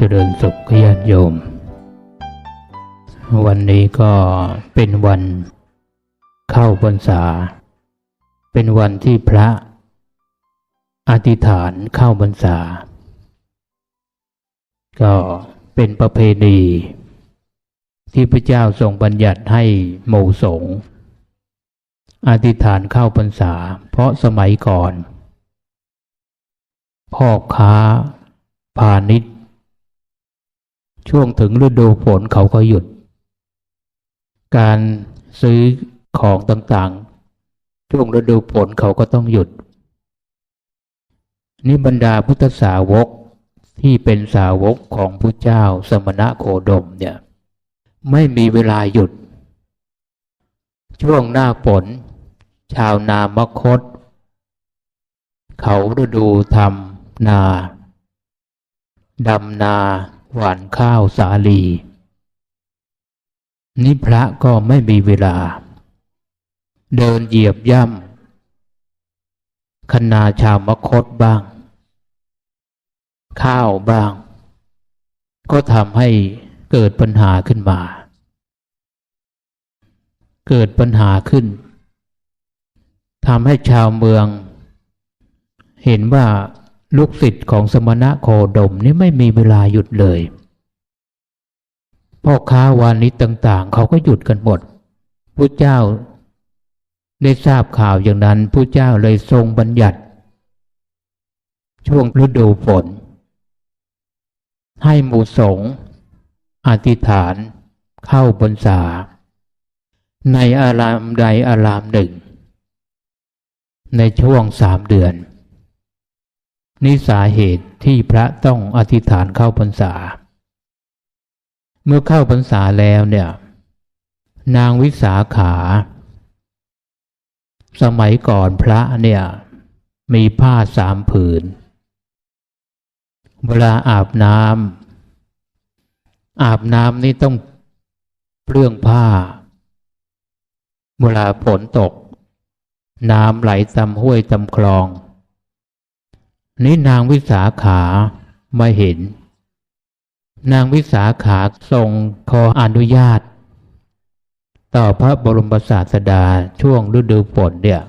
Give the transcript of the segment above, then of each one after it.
เจริญสุขญาติโยม วันนี้ก็เป็นวันเข้าพรรษา เป็นวันที่พระอธิษฐานเข้าพรรษา ก็เป็นประเพณีที่พระเจ้าทรงบัญญัติให้หมู่สงฆ์อธิษฐานเข้าพรรษา เพราะสมัยก่อน พ่อค้าพาณิชย์ ช่วงถึงฤดูฝนเขาก็หยุด การซื้อของต่างๆ ช่วงฤดูฝนเขาก็ต้องหยุดนี่บรรดาพุทธสาวกที่เป็นสาวกของพระเจ้าสมณะโคดมเนี่ยไม่มีเวลาหยุด ช่วงหน้าฝนชาวนามคต เขาฤดูทำนาดำนา หวานข้าวสาลี นี่พระก็ไม่มีเวลา เดินเหยียบย่ำคณาชาวมคตบ้าง ข้าวบ้าง ก็ทำให้เกิดปัญหาขึ้นมา เกิดปัญหาขึ้นทำให้ชาวเมือง เห็นว่า ลูกศิษย์ของสมณะโคดมนี่ไม่มีเวลาหยุดเลย พ่อค้าวานิชต่าง ๆ เขาก็หยุดกันหมดพระเจ้า ได้ทราบข่าวอย่างนั้นพระเจ้าเลยทรงบัญญัติ ช่วงฤดูฝน ให้หมู่สงฆ์อธิษฐานเข้าบนษาในอารามใดอารามหนึ่ง ในช่วงสามเดือน นี่สาเหตุที่พระต้องอธิษฐานเข้าพรรษา เมื่อเข้าพรรษาแล้วเนี่ย นางวิสาขา สมัยก่อนพระเนี่ย มีผ้าสามผืน เวลาอาบน้ำอาบน้ำนี่ต้องเปลื้องผ้า เวลาฝนตก น้ำไหลตามห้วยตามคลอง นี่นางวิสาขามาเห็น นางวิสาขาทรงขออนุญาต ต่อพระบรมศาสดาช่วงฤดูฝนเนี่ย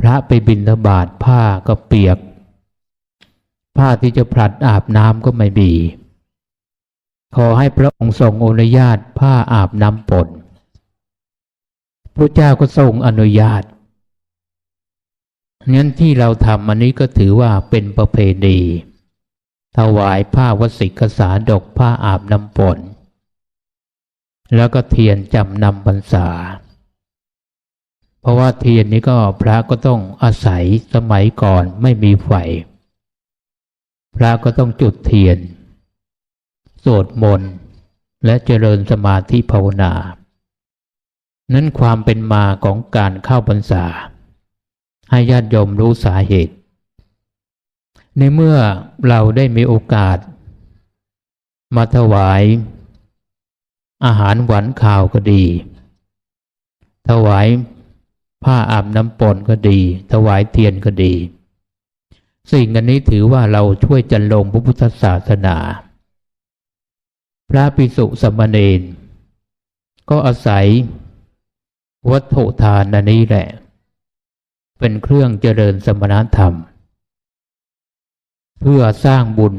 พระไปบิณฑบาตผ้าก็เปียก ผ้าที่จะผลัดอาบน้ำก็ไม่มีขอให้พระองค์ทรงอนุญาตผ้าอาบน้ำฝนพระเจ้าก็ทรงอนุญาต งั้นที่เราทำอันนี้ก็ถือว่าเป็นประเพณีถวายผ้าวสิกษาดกผ้าอาบน้ำฝนแล้วก็เทียนจำนำพรรษา เพราะว่าเทียนนี้ก็พระก็ต้องอาศัยสมัยก่อนไม่มีไฟ พระก็ต้องจุดเทียน สวดมนต์และเจริญสมาธิภาวนา นั้นความเป็นมาของการเข้าพรรษา ให้ญาติโยมรู้สาเหตุ ในเมื่อเราได้มีโอกาส มาถวาย อาหารหวานข่าวก็ดี ถวายผ้าอาบน้ำปนก็ดี ถวายเทียนก็ดี สิ่งอันนี้ถือว่าเราช่วยจันลงพระพุทธศาสนา พระภิกษุสมณเณรก็อาศัยวัตถุทานอันนี้แหละ เป็นเครื่องเจริญสมณธรรม เพื่อสร้างบุญ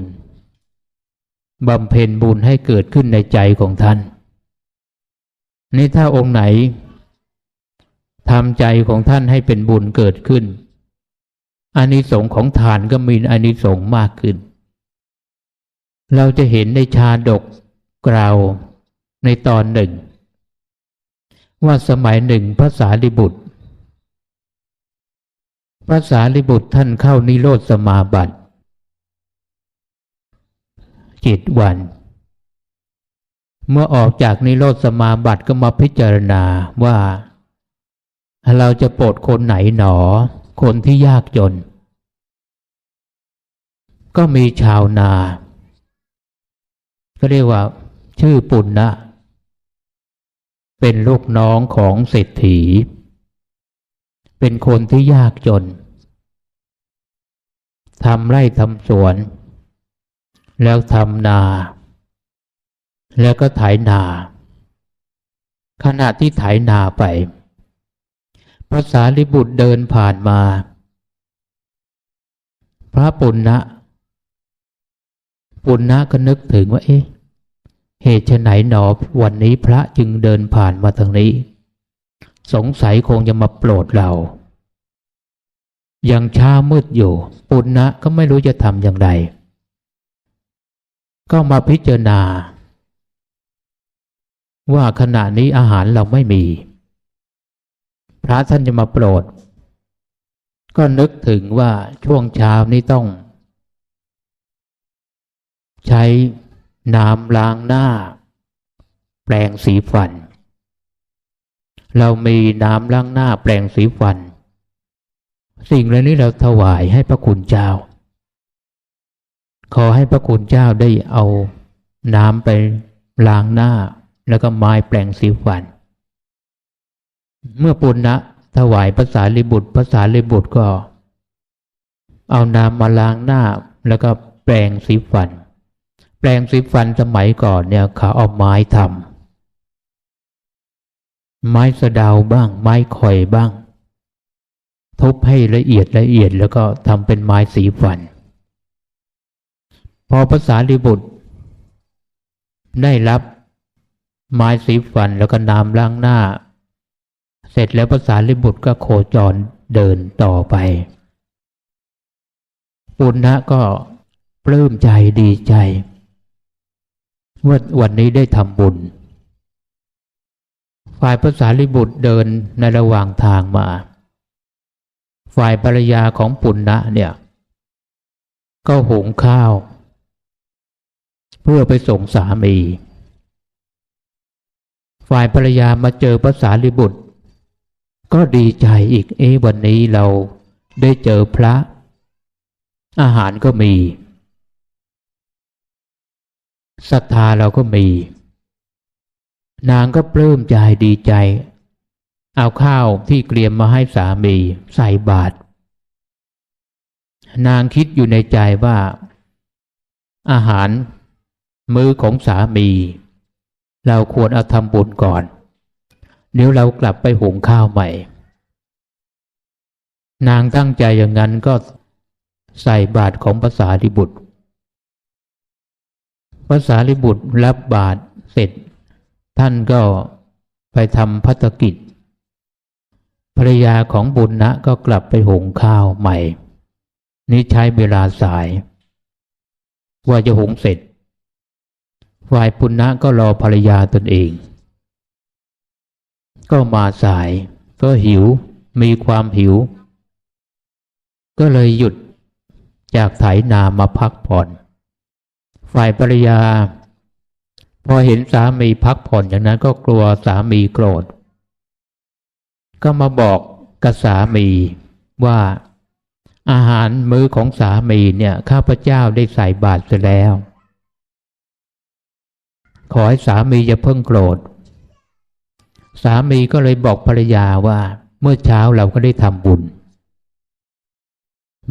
บำเพ็ญบุญให้เกิดขึ้นในใจของท่าน นี่ถ้าองค์ไหนทำใจของท่านให้เป็นบุญเกิดขึ้นอานิสงส์ของทานก็มีอานิสงส์มากขึ้น เราจะเห็นในชาดกกล่าวในตอนหนึ่ง ว่าสมัยหนึ่งพระสารีบุตร พระสารีบุตรท่านเข้านิโรธสมาบัติจิตวัน เมื่อออกจากนิโรธสมาบัติก็มาพิจารณาว่า เราจะโปรดคนไหนหนอ คนที่ยากจน ก็มีชาวนา ก็เรียกว่า ชื่อปุณณะเป็นลูกน้องของเศรษฐี เป็นคนที่ยากจนทำไร่ทำสวน แล้วทำนา แล้วก็ไถนา ขณะที่ไถนาไปพระสารีบุตรเดินผ่านมา พระปุณณะปุณณะก็นึกถึงว่าเอ๊ะเหตุไฉนหนอวันนี้พระจึงเดินผ่านมาทางนี้ สงสัยคงจะมาโปรดเรายังช้ามืดอยู่ ปุณณะก็ไม่รู้จะทำอย่างไร ก็มาพิจารณา ว่าขณะนี้อาหารเราไม่มี พระท่านจะมาโปรด ก็นึกถึงว่าช่วงเช้านี้ต้อง ใช้น้ำล้างหน้า แปรงสีฟัน เรามีน้ำล้างหน้าแปรงสีฟัน สิ่งเหล่านี้เราถวายให้พระคุณเจ้า ขอให้พระคุณเจ้าได้เอาน้ำไปล้างหน้า แล้วก็ไม้แปรงสีฟัน เมื่อปุณณะถวายภาษาลิบุตรภาษาลิบุตรก็ เอาน้ำมาล้างหน้า แล้วก็แปรงสีฟัน แปรงสีฟันสมัยก่อนเนี่ยเขาเอาไม้ทำ ไม้สะดาบ้าง ไม้ข่อยบ้าง ทุบให้ละเอียดละเอียดแล้วก็ทำเป็นไม้สีฟัน พอภาษาลิบุตร ได้รับไม้สีฟันแล้วก็น้ำล้างหน้า เสร็จแล้วภาษาลิบุตรก็โคจรเดินต่อไปปุณณะก็ปลื้มใจดีใจว่าวันนี้ได้ทำบุญ ฝ่ายภาษาลิบุตรเดินในระหว่างทางมา ฝ่ายภรรยาของปุณณะเนี่ย ก็หุงข้าว เพื่อไปส่งสามี ฝ่ายภรรยามาเจอภาษาลิบุตร ก็ดีใจอีกเอ๊วันนี้เราได้เจอพระ อาหารก็มีศรัทธาเราก็มี นางก็ปลื้มใจดีใจ เอาข้าวที่เกรียมมาให้สามีใส่บาตรนางคิดอยู่ในใจว่า อาหารมื้อของสามี เราควรเอาทำบุญก่อน เดี๋ยวเรากลับไปหุงข้าวใหม่ นางตั้งใจอย่างนั้นก็ใส่บาตรของภาษาลิบุตรภาษาลิบุตรรับบาตรเสร็จ ท่านก็ไปทำพัฒกิจ ภรรยาของบุญนะก็กลับไปหุงข้าวใหม่ นี่ใช้เวลาสาย ว่าจะหุงเสร็จ ฝ่ายปุณณะก็รอภรรยาตนเอง ก็มาสาย ก็หิว มีความหิว ก็เลยหยุดจากไถนามาพักผ่อน ฝ่ายภรรยา พอเห็นสามีพักผ่อนอย่างนั้นก็กลัวสามีโกรธ ก็มาบอกกับสามีว่าอาหารมื้อของสามีเนี่ยข้าพเจ้าได้ใส่บาตรเสร็จแล้ว ขอให้สามีอย่าเพิ่งโกรธ สามีก็เลยบอกภรรยาว่า เมื่อเช้าเราก็ได้ทำบุญ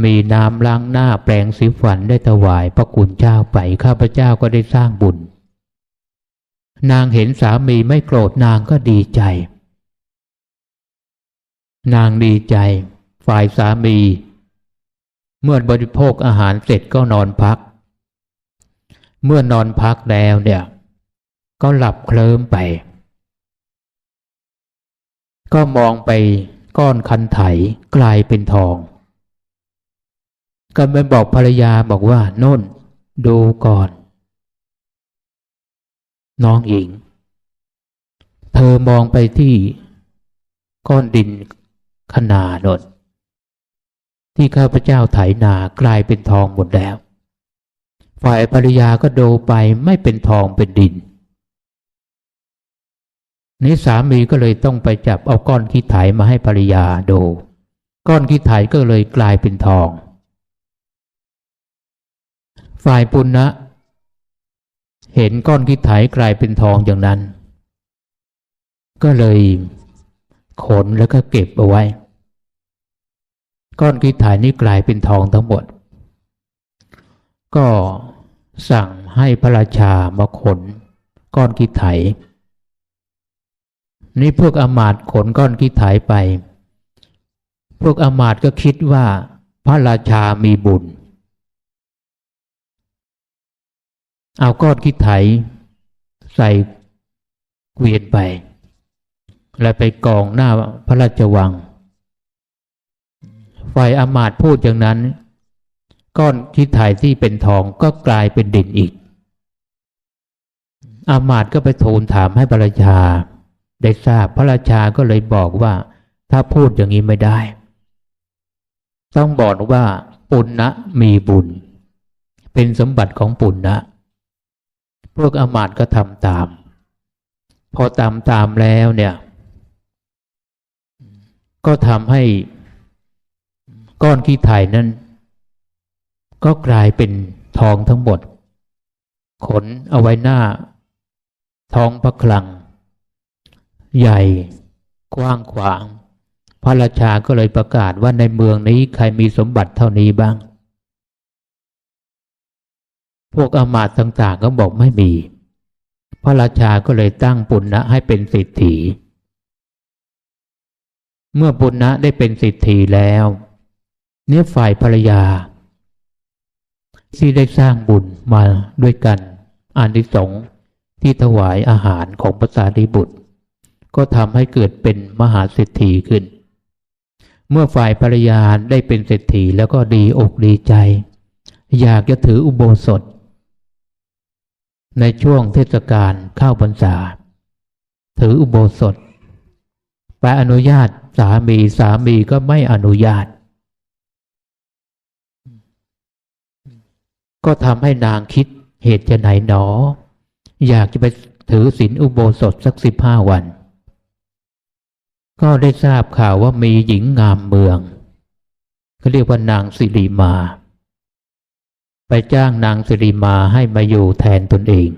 มีน้ำล้างหน้าแปลงสีฟันได้ถวายพระคุณเจ้าไปข้าพเจ้าก็ได้สร้างบุญ นางเห็นสามีไม่โกรธนางก็ดีใจ นางดีใจ ฝ่ายสามี เมื่อบริโภคอาหารเสร็จก็นอนพัก เมื่อนอนพักแล้วเนี่ย ก็หลับเคลิ้มไป ก็มองไปก้อนคันไถกลายเป็นทอง ก็ไปบอกภรรยาบอกว่าน่น ดูก่อน น้องหญิง เธอมองไปที่ก้อนดินขนาดนที่ข้าพเจ้าไถนากลายเป็นทองหมดแล้ว ฝ่ายภรรยาก็โดไปไม่เป็นทองเป็นดิน นี่สามีก็เลยต้องไปจับเอาก้อนขี้ไถมาให้ภรรยาโด ก้อนขี้ไถก็เลยกลายเป็นทอง ฝ่ายปุณณะ เห็นก้อนขี้ไถกลายเป็นทองอย่างนั้น ก็เลยขนแล้วก็เก็บเอาไว้ ก้อนขี้ไถนี่กลายเป็นทองทั้งหมด ก็สั่งให้พระราชามาขน ก้อนกิไถ นี่พวกอมาตขนก้อนกิไถไป พวกอมาตก็คิดว่าพระราชามีบุญ เอาก้อนกิไถใส่เกวียนไป แล้วไปกองหน้าพระราชวัง ฝ่ายอมาตพูดอย่างนั้น ก้อนที่ถ่ายที่เป็นทองก็กลายเป็นดินอีก อามาตก็ไปทูลถามให้พระราชา ได้ทราบพระราชาก็เลยบอกว่า ถ้าพูดอย่างนี้ไม่ได้ ต้องบอกว่าปุณณะมีบุญ เป็นสมบัติของปุณณะ พวกอามาตก็ทำตาม พอตามตามแล้วเนี่ย ก็ทำให้ก้อนขี้ไถ่นั้น ก็กลายเป็นทองทั้งหมด ขนเอาไว้หน้า ท้องพระคลัง ใหญ่กว้างขวาง พระราชาก็เลยประกาศว่าในเมืองนี้ใครมีสมบัติเท่านี้บ้าง พวกอมาตย์ต่างๆก็บอกไม่มี พระราชาก็เลยตั้งปุณณะให้เป็นสิทธิเมื่อปุณณะได้เป็นสิทธิแล้วเนี่ยฝ่ายภรรยา ที่ได้สร้างบุญมาด้วยกันอานิสงส์ที่ถวายอาหารของพระสารีบุตร ก็ทำให้เกิดเป็นมหาเศรษฐีขึ้น เมื่อฝ่ายภรรยาได้เป็นเศรษฐีแล้วก็ดีอกดีใจ อยากจะถืออุโบสถ ในช่วงเทศกาลเข้าพรรษา ถืออุโบสถ ไปอนุญาตสามีสามีก็ไม่อนุญาต ก็ทำให้นางคิดเหตุจะไหนหนอ อยากจะไปถือศีลอุโบสถสักสิบห้าวัน ก็ได้ทราบข่าวว่ามีหญิงงามเมืองเขาเรียกว่านางสิริมา ไปจ้างนางสิริมาให้มาอยู่แทนตนเอง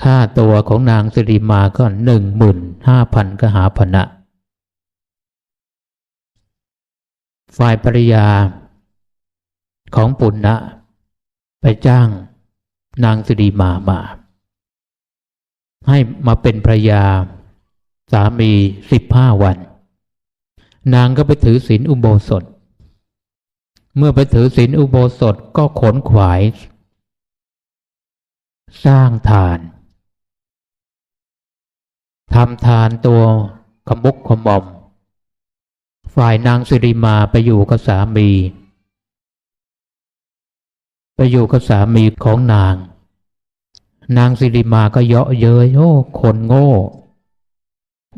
ค่าตัวของนางสิริมาก็หนึ่งหมื่นห้าพันกหาพนะ ฝ่ายภริยาของปุณณะไปจ้างนางสิริมามา ให้มาเป็นภรรยาสามีสิบห้าวัน นางก็ไปถือศีลอุโบสถ เมื่อไปถือศีลอุโบสถก็ขนขวาย สร้างทานทำทานตัวขมุกขมอม ฝ่ายนางสิริมาไปอยู่กับสามี ไปอยู่กับสามีของนาง นางสิริมาก็เยาะเย้ยโอ้คนโง่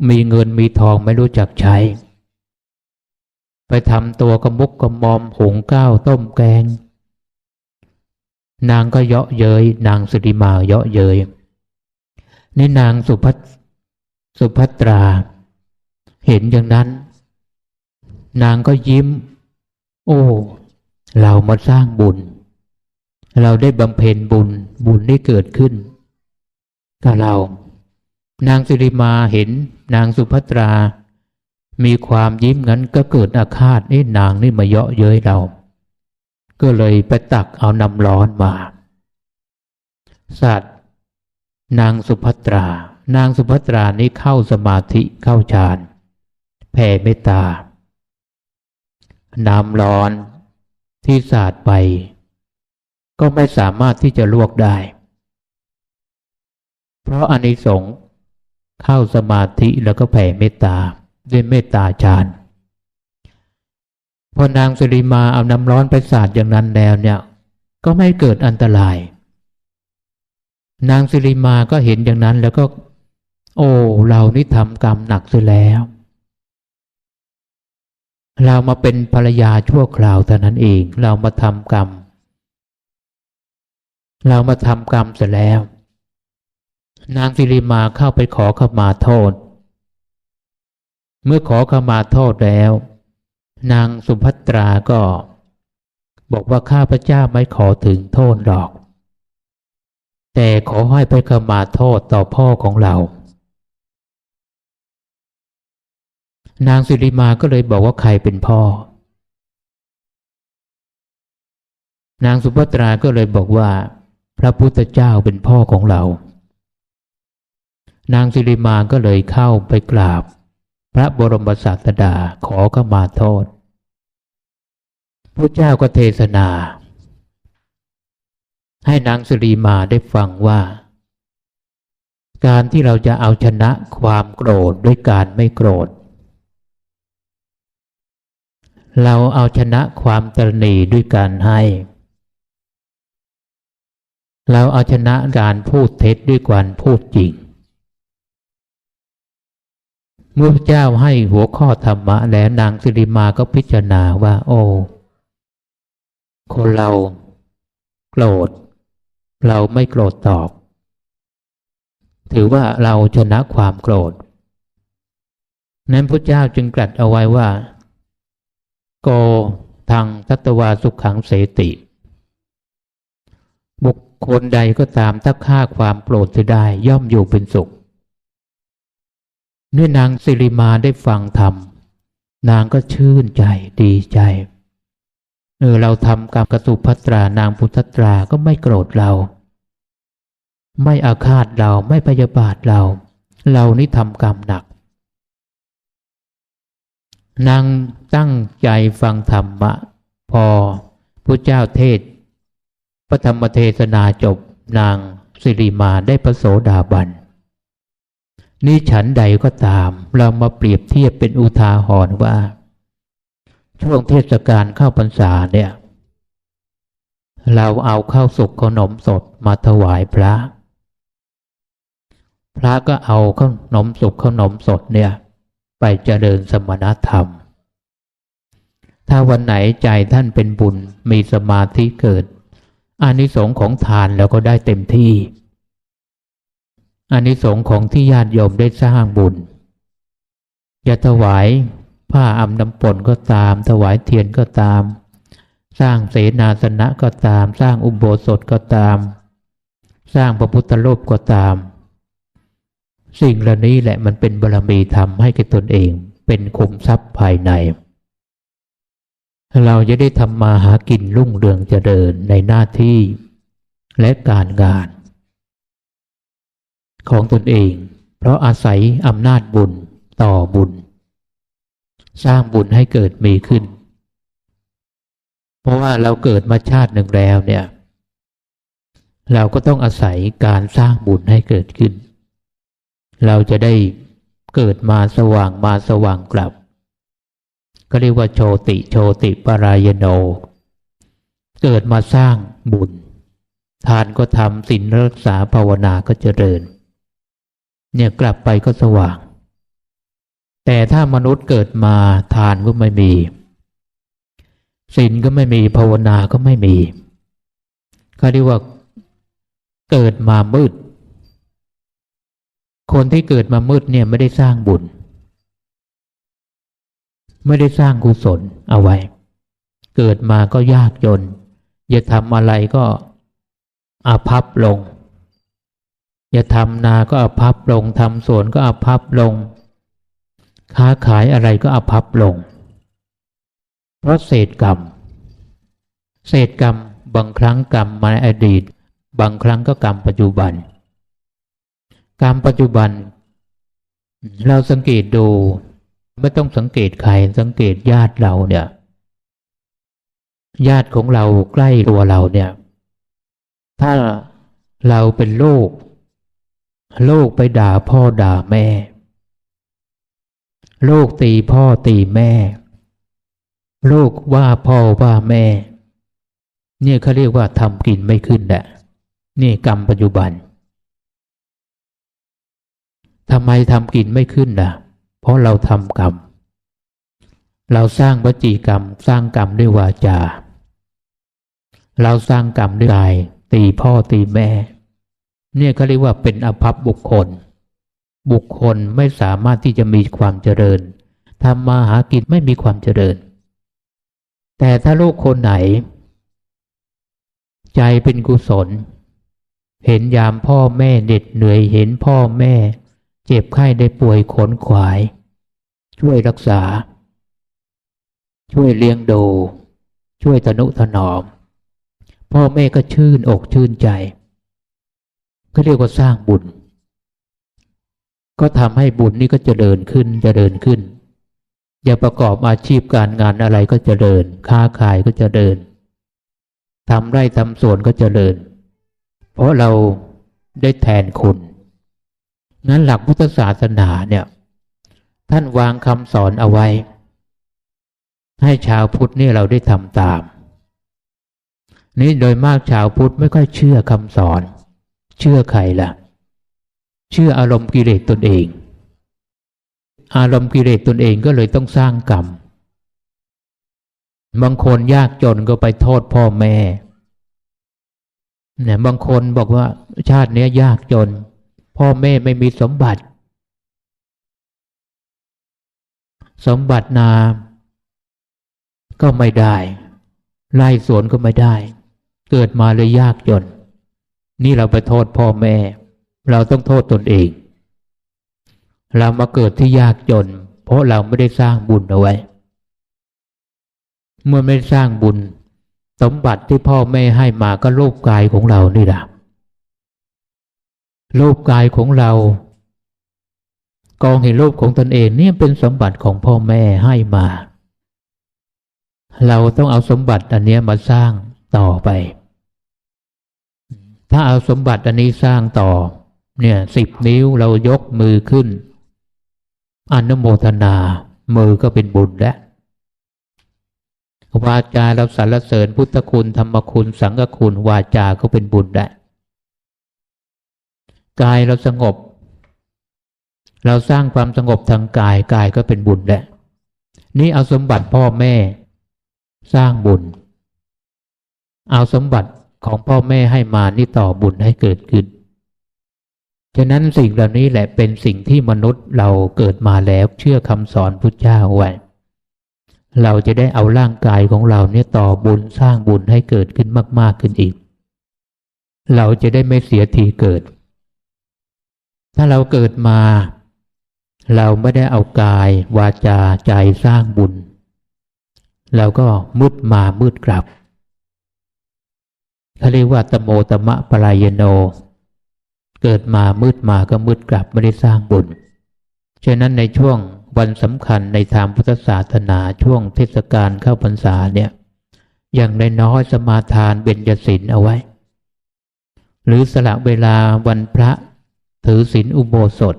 มีเงินมีทองไม่รู้จักใช้ ไปทำตัวกระมุกกระมอมหุงข้าวต้มแกง นางก็เยาะเย้ยนางสิริมาเยาะเย้ยนี่นางสุภัสสุภัตรา เห็นอย่างนั้น นางก็ยิ้ม โอ้ เรามาสร้างบุญ เราได้บำเพ็ญบุญบุญได้เกิดขึ้นกับเรา นางสิริมาเห็นนางสุภัตรา มีความยิ้มงั้นก็เกิดอาฆาตนี่นางนี่มาเยาะเย้ยเรา ก็เลยไปตักเอาน้ำร้อนมา สัตว์ นางสุภัตรา นางสุภัตรานี้เข้าสมาธิเข้าฌานแผ่เมตตา น้ำร้อนที่สาดไป ก็ไม่สามารถที่จะลวกได้ เพราะอานิสงส์เข้าสมาธิแล้วก็แผ่เมตตา ด้วยเมตตาฌานพอนางสิริมาเอาน้ำร้อนไปสาดอย่างนั้นแล้วเนี่ย ก็ไม่เกิดอันตราย นางสิริมาก็เห็นอย่างนั้นแล้วก็ โอ้เรานี่ทำกรรมหนักเสียแล้ว เรามาเป็นภรรยาชั่วคราวเท่านั้นเอง เรามาทำกรรม เรามาทำกรรมเสร็จแล้ว นางสิริมาเข้าไปขอขมาโทษ เมื่อขอขมาโทษแล้ว นางสุภัตราก็ บอกว่าข้าพระเจ้าไม่ขอถึงโทษหรอก แต่ขอให้ไปขมาโทษต่อพ่อของเรา นางสิริมาก็เลยบอกว่าใครเป็นพ่อ นางสุภัตราก็เลยบอกว่า พระพุทธเจ้าเป็นพ่อของเรา นางสิริมาก็เลยเข้าไปกราบ พระบรมศาสดาขอขมาโทษพระเจ้าก็เทศนา ให้นางสิริมาได้ฟังว่า การที่เราจะเอาชนะความโกรธด้วยการไม่โกรธ เราเอาชนะความตรณีด้วยการให้ เราเอาชนะการพูดเท็จด้วยการพูดจริง เมื่อพระเจ้าให้หัวข้อธรรมะแล้วนางสิริมาก็พิจารณาว่า โอ้คนเราโกรธ เราไม่โกรธตอบ ถือว่าเราชนะความโกรธ นั้นพระเจ้าจึงตรัสเอาไว้ว่า โกทางทัตวาสุขขังเสติ บุคคลใดก็ตามถ้าฆ่าความโกรธจะได้ย่อมอยู่เป็นสุข เมื่อนางสิริมาได้ฟังธรรม นางก็ชื่นใจดีใจเออเราทำกรรมกสุภัตรานางพุทธตราก็ไม่โกรธเรา ไม่อาฆาตเราไม่พยาบาทเรา เรานี่ทำกรรมหนัก นางตั้งใจฟังธรรมะ พอพระเจ้าเทศ พระธรรมเทศนาจบนางสิริมาได้พระโสดาบัน นี่ฉันใดก็ตาม เรามาเปรียบเทียบเป็นอุทาหรณ์ว่า ช่วงเทศกาลเข้าพรรษาเนี่ย เราเอาข้าวสุกขนมสดมาถวายพระ พระก็เอาขนมสุกขนมสดเนี่ย ไปเจริญสมณธรรม ถ้าวันไหนใจท่านเป็นบุญมีสมาธิเกิดอานิสงส์ของทานแล้วก็ได้เต็มที่ อานิสงส์ของที่ญาติโยมได้สร้างบุญอย่าถวายผ้าอำน้ำปนก็ตาม ถวายเทียนก็ตาม สร้างเสนาสนะก็ตาม สร้างอุโบสถก็ตาม สร้างพระพุทธรูปก็ตาม สิ่งเหล่านี้แหละมันเป็นบารมีธรรมให้แก่ตนเอง เป็นคุมทรัพย์ภายใน เราจะได้ทำมาหากินรุ่งเรืองเจริญในหน้าที่และการงาน ของตนเอง เพราะอาศัยอำนาจบุญต่อบุญ สร้างบุญให้เกิดมีขึ้น เพราะว่าเราเกิดมาชาติหนึ่งแล้วเนี่ย เราก็ต้องอาศัยการสร้างบุญให้เกิดขึ้น เราจะได้เกิดมาสว่างมาสว่างกลับ ก็เรียกว่าโชติโชติปรายโน เกิดมาสร้างบุญทานก็ทำศีลรักษาภาวนาก็เจริญ เนี่ยกลับไปก็สว่าง แต่ถ้ามนุษย์เกิดมาทานก็ไม่มีศีลก็ไม่มีภาวนาก็ไม่มีเขาเรียกว่าเกิดมามืด คนที่เกิดมามืดเนี่ยไม่ได้สร้างบุญ ไม่ได้สร้างกุศลเอาไว้ เกิดมาก็ยากจนอย่าทำอะไรก็อาภัพลง อย่าทำนาก็อาภัพลงทำสวนก็อาภัพลง ค้าขายอะไรก็อาภัพลง เพราะเศษกรรม เศษกรรมบางครั้งกรรมมาในอดีต บางครั้งก็กรรมปัจจุบัน กรรมปัจจุบัน เราสังเกตดู ไม่ต้องสังเกตใครสังเกตญาติเราเนี่ย ญาติของเราใกล้ตัวเราเนี่ย ถ้าเราเป็นลูก ลูกไปด่าพ่อด่าแม่ ลูกตีพ่อตีแม่ ลูกว่าพ่อว่าแม่ เนี่ยเขาเรียกว่าทำกินไม่ขึ้นแหละนี่กรรมปัจจุบันทำไมทำกินไม่ขึ้นล่ะ เพราะเราทำกรรม เราสร้างวจีกรรม สร้างกรรมด้วยวาจา เราสร้างกรรมด้วยกายตีพ่อตีแม่ เนี่ยเขาเรียกว่าเป็นอภัพบุคคล บุคคลไม่สามารถที่จะมีความเจริญทำมาหากินไม่มีความเจริญ แต่ถ้าลูกคนไหน ใจเป็นกุศล เห็นยามพ่อแม่เหน็ดเหนื่อยเห็นพ่อแม่ เจ็บไข้ได้ป่วยขนขวาย ช่วยรักษา ช่วยเลี้ยงดู ช่วยทนุถนอม พ่อแม่ก็ชื่นอกชื่นใจ ก็เรียกว่าสร้างบุญ ก็ทำให้บุญนี่ก็จเจริญขึ้นจเจริญขึ้น อย่าประกอบอาชีพการงานอะไรก็จเจริญ ค้าขายก็จเจริญทำไร่ทำสวนก็จเจริญ เพราะเราได้แทนคุณงั้นหลักพุทธศาสนาเนี่ย ท่านวางคำสอนเอาไว้ ให้ชาวพุทธนี่เราได้ทำตาม นี่โดยมากชาวพุทธไม่ค่อยเชื่อคำสอน เชื่อใครล่ะ เชื่ออารมณ์กิเลสตนเอง อารมณ์กิเลสตนเองก็เลยต้องสร้างกรรม บางคนยากจนก็ไปโทษพ่อแม่เนี่ยบางคนบอกว่าชาติเนี้ยยากจน พ่อแม่ไม่มีสมบัติ สมบัตินา ก็ไม่ได้ ไล่สวนก็ไม่ได้ เกิดมาเลยยากจน นี่เราไปโทษพ่อแม่ เราต้องโทษตนเอง เรามาเกิดที่ยากจน เพราะเราไม่ได้สร้างบุญเอาไว้ เมื่อไม่ได้สร้างบุญ สมบัติที่พ่อแม่ให้มาก็รูปกายของเรานี่แหละรูปกายของเรา กองเห็นรูปของตนเองเนี่ยเป็นสมบัติของพ่อแม่ให้มา เราต้องเอาสมบัติอันนี้มาสร้างต่อไป ถ้าเอาสมบัติอันนี้สร้างต่อ เนี่ยสิบนิ้วเรายกมือขึ้นอนุโมทนา มือก็เป็นบุญแล้ววาจาเราสรรเสริญพุทธคุณธรรมคุณ สังฆคุณ วาจาก็เป็นบุญแล้วกายเราสงบ เราสร้างความสงบทางกายกายก็เป็นบุญแล้วนี่เอาสมบัติพ่อแม่ สร้างบุญ เอาสมบัติ ของพ่อแม่ให้มานี่ต่อบุญให้เกิดขึ้น ฉะนั้นสิ่งเหล่านี้แหละเป็นสิ่งที่มนุษย์เราเกิดมาแล้วเชื่อคำสอนพุทธเจ้าไว้ เราจะได้เอาร่างกายของเราเนี่ยต่อบุญสร้างบุญให้เกิดขึ้นมาก ๆขึ้นอีก เราจะได้ไม่เสียทีเกิด ถ้าเราเกิดมา เราไม่ได้เอากายวาจาใจสร้างบุญ เราก็มืดมามืดกลับ เขาเรียกว่าตโมตมะปรายโน เกิดมามืดมาก็มืดกลับไม่ได้สร้างบุญ ฉะนั้นในช่วงวันสำคัญในทางพุทธศาสนาช่วงเทศกาลเข้าพรรษาเนี่ยอย่างน้อยสมาทานเบญจศีลเอาไว้ หรือสละเวลาวันพระถือศีลอุโบสถ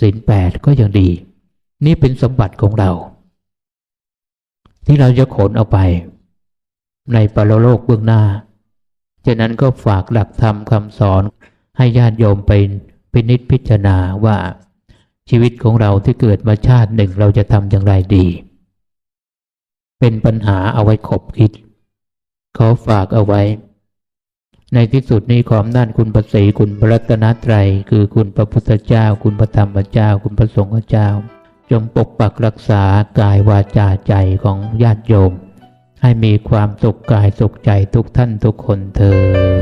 ศีลแปดก็ยังดี นี่เป็นสมบัติของเรา ที่เราจะขนเอาไป ในปรโลกเบื้องหน้า ฉะนั้นก็ฝากหลักธรรมคำสอนให้ญาติโยมไปพินิจพิจารณาว่าชีวิตของเราที่เกิดมาชาติหนึ่งเราจะทำอย่างไรดี เป็นปัญหาเอาไว้ขบคิดขอฝากเอาไว้ ในที่สุดนี้ขออำนาจคุณพระศรีคุณพระรัตนตรัย คือคุณพระพุทธเจ้า คุณพระธรรมเจ้า คุณพระสงฆ์เจ้า จงปกปักรักษากายวาจาใจของญาติโยม ให้มีความสุขกายสุขใจทุกท่านทุกคนเธอ